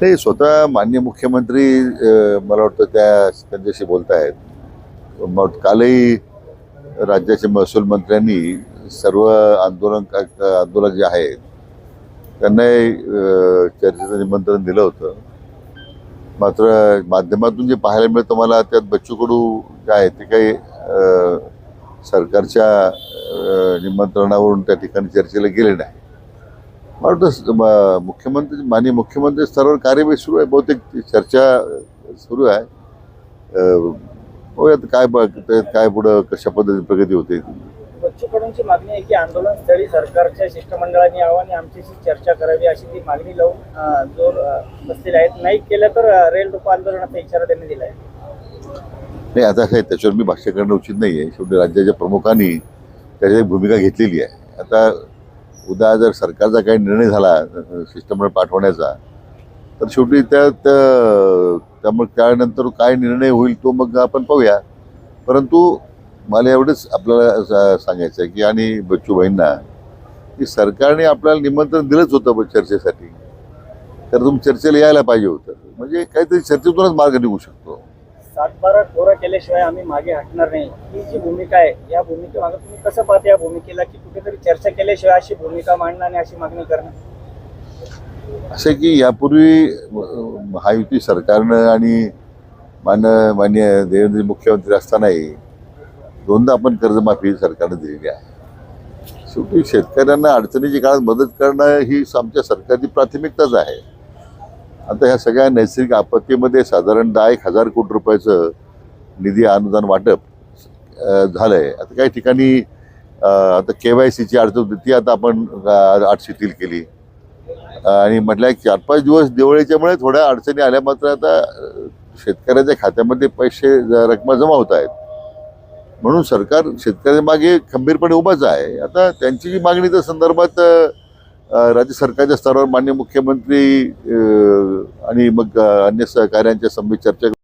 नाही स्वतः मान्य मुख्यमंत्री मला वाटतं त्या त्यांच्याशी बोलत आहेत मग कालही राज्याचे महसूल मंत्र्यांनी सर्व आंदोलन आंदोलक जे आहेत त्यांनाही चर्चेचं निमंत्रण दिलं होतं. मात्र माध्यमातून जे पाहायला मिळतं मला त्यात बच्चू कडू जे आहे ते काही सरकारच्या निमंत्रणावरून त्या ठिकाणी चर्चेला गेले नाही वाटतं मुख्यमंत्री माननीय मुख्यमंत्री स्तरावर कार्यवाही सुरू आहे बहुतेक चर्चा सुरू आहे अ, बघूया आता काय काय पुढं कशा पद्धतीने प्रगती होते? बच्चू कडूंची मागणी आहे की आंदोलन स्थळी सरकारच्या शिष्टमंडळाने यावं आणि आमच्याशी चर्चा करावी अशी ती मागणी लावून जोर बसलेले आहेत. नाही केलं तर रेल रोको आंदोलनाचा इशारा त्यांनी दिला आहे. नाही आता काय त्याच्यावर मी भाष्य करणं उचित नाही आहे शेवटी राज्याच्या प्रमुखांनी त्याची भूमिका घेतलेली आहे. आता उद्या जर सरकारचा काही निर्णय झाला शिष्टमंडळ पाठवण्याचा तर शेवटी त्यात त्यामुळे त्यानंतर काय निर्णय होईल तो मग आपण पाहूया. परंतु मला एवढंच आपल्याला सा- सांगायचं आहे की आणि बच्चूभाईंना की सरकारने आपल्याला निमंत्रण दिलंच होतं चर्चेसाठी. तर तुम्ही चर्चेला यायला पाहिजे होतं. म्हणजे काहीतरी चर्चेतूनच मार्ग निघू शकतो. सातबारा कोरा केल्याशिवाय आम्ही मागे हटणार नाही. ही जी भूमिका आहे या भूमिकेमागे तुम्ही कसं पाहता या भूमिकेला? की कुठेतरी चर्चा केल्याशिवाय अशी भूमिका मांडणं आणि अशी मागणी करणं असं की यापूर्वी महायुती सरकारनं आणि मान मान्य देवेंद्र मुख्यमंत्री असतानाही दोनदा आपण कर्जमाफी सरकारनं दिलेली आहे. शेवटी शेतकऱ्यांना अडचणीच्या काळात मदत करणं ही आमच्या सरकारची प्राथमिकताच आहे. आता ह्या सगळ्या नैसर्गिक आपत्तीमध्ये साधारण दहा एक हजार कोटी रुपयाचं निधी अनुदान वाटप झालं आहे आता काही ठिकाणी आता के वाय सीची अडचण होती ती आता आपण आठ शिथिल केली. आणि म्हटलं चार पाच दिवस दिवाळीच्यामुळे थोड्या अडचणी आल्या मात्र आता शेतकऱ्याच्या खात्यामध्ये पैसे ज- रकमा जमा होत आहेत. म्हणून सरकार शेतकऱ्याच्या मागे खंबीरपणे उभाच आहे. आता त्यांची जी मागणी त्या संदर्भात राज्य सरकारच्या स्तरावर मान्य मुख्यमंत्री आणि मग अन्य सहकाऱ्यांच्या संबंधित चर्चा